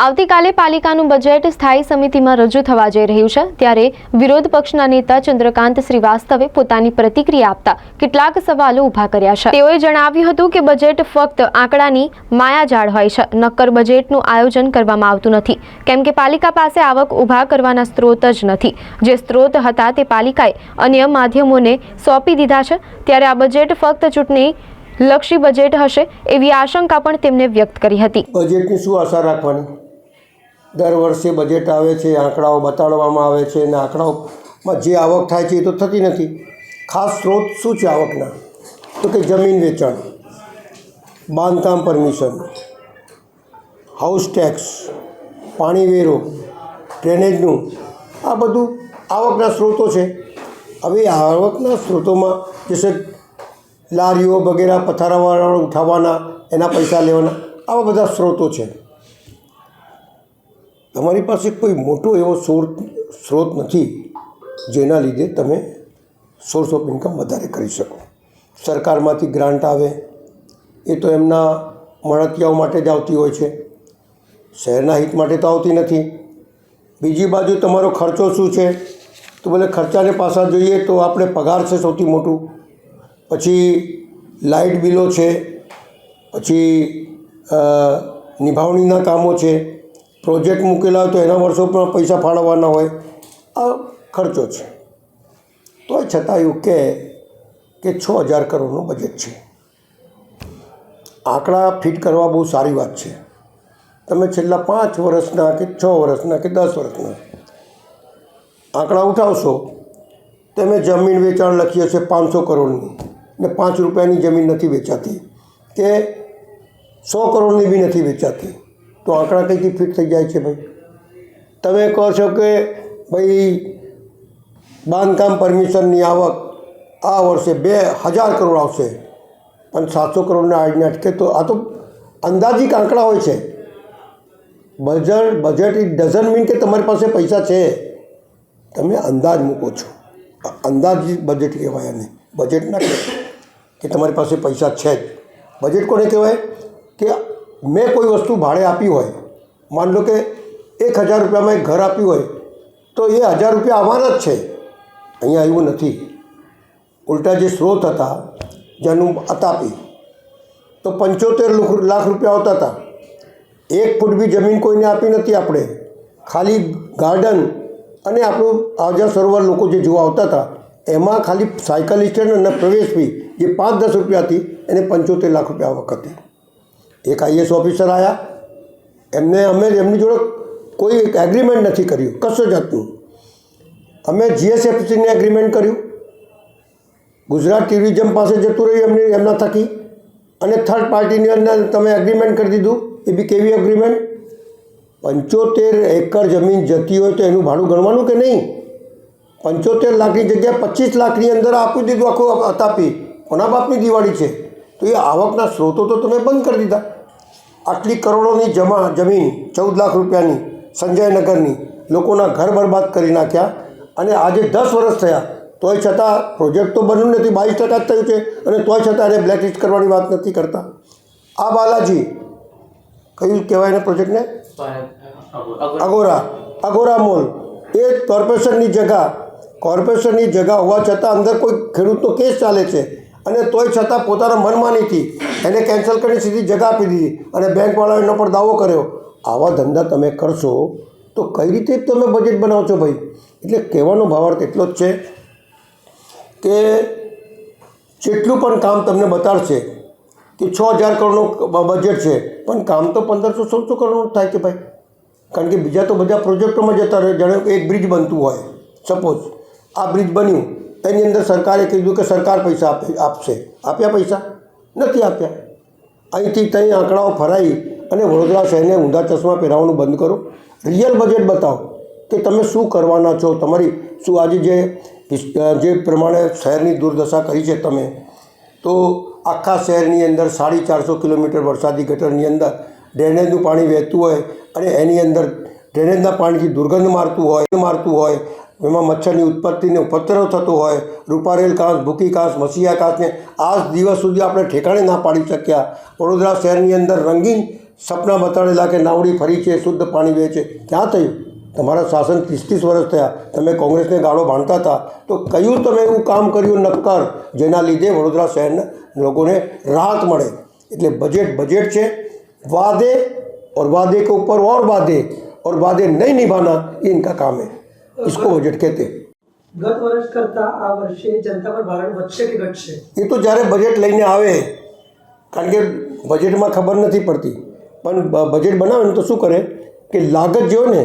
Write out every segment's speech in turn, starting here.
આવતીકાલે પાલિકાનું બજેટ સ્થાયી સમિતિમાં રજૂ થવા જઈ રહ્યું છે. ત્યારે વિરોધ પક્ષના નેતા ચંદ્રકાંત શ્રીવાસ્તવે પોતાની પ્રતિક્રિયા આપતા કેટલાક સવાલો ઊભા કર્યા છે. તેઓએ જણાવ્યું હતું કે બજેટ ફક્ત આંકડાની માયાજાળ હોય છે. નક્કર બજેટનું આયોજન કરવામાં આવતું નથી. કેમ કે પાલિકા પાસે આવક ઊભા કરવાના સ્ત્રોત જ નથી. જે સ્ત્રોત હતા તે પાલિકાએ અન્ય માધ્યમોને સોંપી દીધા છે. ત્યારે આ બજેટ ફક્ત ચૂંટણી લક્ષી બજેટ હશે એવી આશંકા પણ તેમણે વ્યક્ત કરી હતી. બજેટની શું આશા રાખવાની? દર વર્ષે બજેટ આવે છે, આંકડાઓ બતાડવામાં આવે છે અને આંકડાઓમાં જે આવક થાય છે એ તો થતી નથી. ખાસ સ્ત્રોત શું છે આવકના? તો કે જમીન વેચાણ, બાંધકામ પરમિશન હાઉસ ટેક્સ પાણી વેરો ડ્રેનેજનું આ બધું આવકના સ્ત્રોતો છે. હવે આવકના સ્ત્રોતોમાં જશે લારીઓ વગેરે, પથારાવાળા ઉઠાવવાના, એના પૈસા લેવાના, આવા બધા સ્ત્રોતો છે. તમારી પાસે કોઈ મોટો એવો સ્ત્રોત સ્ત્રોત નથી જેના લીધે તમે સોર્સ ઓફ ઇન્કમ વધારે કરી શકો. સરકારમાંથી ગ્રાન્ટ આવે, એ તો એમના મળતિયાઓ માટે જ આવતી હોય છે. શહેરના હિત માટે તો આવતી નથી. બીજી બાજુ તમારો ખર્ચો શું છે? તો ભલે ખર્ચાને પાછા જોઈએ તો આપણે પગાર છે સૌથી મોટું. પછી લાઇટ બિલો છે, પછી નિભાવણીના કામો છે. પ્રોજેક્ટ મૂકેલા હોય તો એના વર્ષો પણ પૈસા ફાળવવાના હોય. આ ખર્ચો છે. તોય છતાં એવું કહે કે છ હજાર કરોડનું બજેટ છે. આંકડા ફિટ કરવા બહુ સારી વાત છે. તમે છેલ્લા પાંચ વર્ષના કે છ વર્ષના કે દસ વર્ષના આંકડા ઉઠાવશો તમે જમીન વેચાણ લખીએ હશે પાંચસો કરોડની ને પાંચ રૂપિયાની જમીન નથી વેચાતી. કે સો કરોડની બી નથી વેચાતી. તો આંકડા કઈથી ફિટ થઈ જાય છે ભાઈ? તમે કહો છો કે ભાઈ બાંધકામ પરમિશનની આવક આ વર્ષે બે હજાર કરોડ આવશે પણ સાતસો કરોડના આજને અટકે તો આ તો અંદાજિક આંકડા હોય છે. Budget budget it doesn't mean કે તમારી પાસે પૈસા છે. તમે અંદાજ મૂકો છો. આ અંદાજિત બજેટ કહેવાય એને બજેટ ના કે તમારી પાસે પૈસા છે જ. બજેટ કોને કહેવાય? કે મેં કોઈ વસ્તુ ભાડે આપી હોય, માન લો કે એક હજાર રૂપિયામાં એક ઘર આપ્યું હોય, તો એ હજાર રૂપિયા અમારા જ છે. અહીંયા એવું નથી. ઉલટા જે સ્ત્રોત હતા, જેનું અતાપી તો પંચોતેર લુખ- રૂપિયા આવતા હતા. એક ફૂટ બી જમીન કોઈને આપી નથી આપણે. ખાલી ગાર્ડન અને આપણું આવજા સરોવર લોકો જે જોવા આવતા હતા, એમાં ખાલી સાયકલિસ્ટ અને પ્રવેશ ફી, જે પાંચ દસ રૂપિયા હતી, એને પંચોતેર લાખ રૂપિયા વખતે. એક આઈએસ ઓફિસર આવ્યા એમને અમે એમની જોડે કોઈ એગ્રીમેન્ટ નથી કર્યું. કશો જાતનું. અમે જીએસએફસીને એગ્રીમેન્ટ કર્યું. ગુજરાત ટુરિઝમ પાસે જતું રહ્યું એમની, એમના થકી. અને થર્ડ પાર્ટીની અંદર તમે એગ્રીમેન્ટ કરી દીધું. એ બી કેવી એગ્રીમેન્ટ પંચોતેર એકર જમીન જતી હોય તો એનું ભાડું ગણવાનું કે નહીં? પંચોતેર લાખની જગ્યાએ પચીસ લાખની અંદર આપી દીધું આખું અતાપી. કોના બાપની દિવાળી છે? તો એ આવકના સ્ત્રોતો તો તમે બંધ કરી દીધા. આટલી કરોડોની જમા જમીન, ચૌદ લાખ રૂપિયાની, સંજયનગરની, લોકોના ઘર બરબાદ કરી નાખ્યા અને આજે દસ વર્ષ થયા. તોય છતાં પ્રોજેક્ટ તો બન્યું નથી, બાવીસ ટકા જ થયું છે અને તોય છતાં એને બ્લેકલિસ્ટ કરવાની વાત નથી કરતા. આ બાલાજી, કયું કહેવાય એના પ્રોજેક્ટને? અગોરા. Agora mall. એ કોર્પોરેશનની જગા. કોર્પોરેશનની જગા હોવા છતાં અંદર કોઈ ખેડૂતનો કેસ ચાલે છે. અને તોય છતાં પોતાના મનમાનીથી એને કેન્સલ કરીને સીધી જગા આપી દીધી અને બેંકવાળા એનો પર દાવો કર્યો. આવા ધંધા તમે કરશો તો કઈ રીતે તમે બજેટ બનાવો છો ભાઈ? એટલે કહેવાનો ભાવાર્થ એટલો જ છે કે જેટલું પણ કામ તમને બતાડશે કે છ હજાર કરોડનું બજેટ છે, પણ કામ તો પંદરસો સોળસો કરોડનું થાય છે ભાઈ? કારણ કે બીજા તો બધા પ્રોજેક્ટોમાં જતા રહે, જાણે એક બ્રિજ બનતું હોય. સપોઝ આ બ્રિજ બન્યું. એની અંદર સરકારે કીધું કે સરકાર પૈસા આપે, આપશે. આપ્યા પૈસા? નથી આપ્યા. અહીંથી ત્યાં આંકડાઓ ફરાઈ અને વડોદરા શહેરને ઊંધા ચશ્મા પહેરાવવાનું બંધ કરો. રિયલ બજેટ બતાવો કે તમે શું કરવાના છો? તમારી શું આજે જે જે પ્રમાણે શહેરની દુર્દશા કરી છે તમે, તો આખા શહેરની અંદર સાડી ચારસો કિલોમીટર વરસાદી ગટરની અંદર ડ્રેનેજનું પાણી વહેતું હોય અને એની અંદર ડ્રેનેજના પાણીથી દુર્ગંધ મારતું હોય મારતું હોય એમાં મચ્છરની ઉત્પત્તિને ઉપદ્રવ થતો હોય રૂપારેલ કાંસ ભૂકી કાંસ મસીયા કાંસને આજ દિવસ સુધી આપણે ઠેકાણે ના પાડી શક્યા વડોદરા શહેરની અંદર રંગીન સપના બતાડેલા કે નાવડી ફરી છે શુદ્ધ પાણી વહે છે ક્યાં થયું તમારા શાસન ત્રીસ ત્રીસ વર્ષ થયા તમે કોંગ્રેસને ગાળો બાંધતા હતા તો કયું તમે એવું કામ કર્યું નક્કર જેના લીધે વડોદરા શહેરના લોકોને રાહત મળે એટલે બજેટ બજેટ છે વાદે और वादे के ऊपर और वादे और वादे नहीं निभाना ये इनका काम है ઇસકો બજેટ કહેતે ગત વર્ષ કરતાં આ વર્ષે જનતા પર ભારણ વધશે કે ઘટશે એ તો જ્યારે બજેટ લઈને આવે કારણ કે બજેટમાં ખબર નથી પડતી પણ બજેટ બનાવે ને તો શું કરે કે લાગત જો ને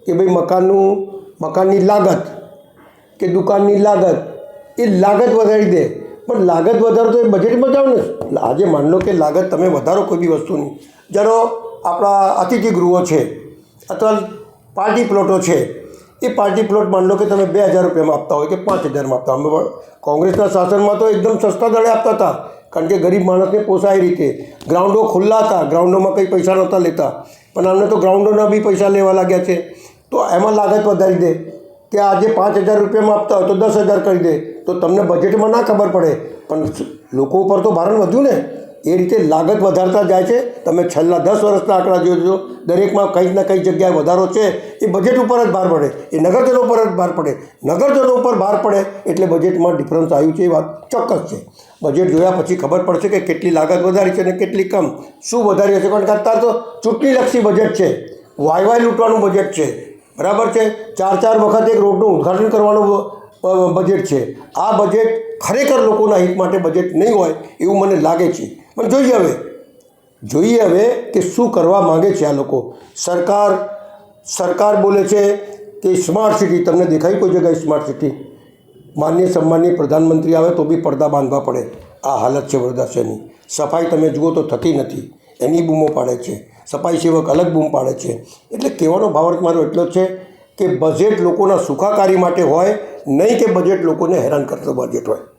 કે ભાઈ મકાનનું મકાનની લાગત કે દુકાનની લાગત એ લાગત વધારી દે પણ લાગત વધારો તો એ બજેટમાં જાઓ ને આજે માન લો કે લાગત તમે વધારો કોઈ બી વસ્તુની જાણો આપણા અતિથિ ગૃહો છે અથવા પાર્ટી પ્લોટો છે એ પાર્ટી પ્લોટ માન લો કે તમે બે હજાર રૂપિયામાં આપતા હોય કે પાંચ હજારમાં આપતા અમે કોંગ્રેસના શાસનમાં તો એકદમ સસ્તા દરે આપતા હતા. કારણ કે ગરીબ માણસને પોસાય રીતે. ગ્રાઉન્ડો ખુલ્લા હતા. ગ્રાઉન્ડોમાં કંઈ પૈસા નહોતા લેતા. પણ અમને તો ગ્રાઉન્ડોના બી પૈસા લેવા લાગ્યા છે. તો એમાં લાગત વધારી દે. કે આજે પાંચ હજાર રૂપિયામાં આપતા હોય તો દસ હજાર કરી દે. તો તમને બજેટમાં ના ખબર પડે. પણ લોકો ઉપર તો ભારણ વધ્યું ને. એ રીતે લાગત વધારતા જાય છે. તમે છેલ્લા દસ વર્ષના આંકડા જોજો દરેકમાં કંઈક ના કંઈક જગ્યાએ વધારો છે. એ બજેટ ઉપર જ ભાર પડે. એ નગરજનો ઉપર જ ભાર પડે. નગરજનો ઉપર ભાર પડે એટલે બજેટમાં ડિફરન્સ આવ્યું છે એ વાત ચોક્કસ છે. બજેટ જોયા પછી ખબર પડશે કે કેટલી લાગત વધારી છે અને કેટલી કમ. શું વધારી હશે? કારણ કે અત્યારે તો ચૂંટણીલક્ષી બજેટ છે. વાય વાય લૂંટવાનું બજેટ છે. બરાબર છે? ચાર ચાર વખત એક રોડનું ઉદ્ઘાટન કરવાનું બજેટ છે. આ બજેટ ખરેખર લોકોના હિત માટે બજેટ નહીં હોય એવું મને લાગે છે. પણ જોઈએ હવે જોઈએ હવે કે શું કરવા માગે છે આ લોકો. સરકાર સરકાર બોલે છે કે સ્માર્ટ સિટી તમને દેખાય કોઈ જગ્યાએ સ્માર્ટ સિટી માન્ય સન્માનીય પ્રધાનમંત્રી આવે તો બી પડદા બાંધવા પડે. આ હાલત છે વડોદરા શહેરની. સફાઈ તમે જુઓ તો થતી નથી. એની બૂમો પાડે છે. સફાઈ સેવક અલગ બૂમ પાડે છે. એટલે કહેવાનો ભાવાર્થ મારો એટલો છે કે બજેટ લોકોના સુખાકારી માટે હોય, નહીં કે બજેટ લોકોને હેરાન કરતો બજેટ હોય.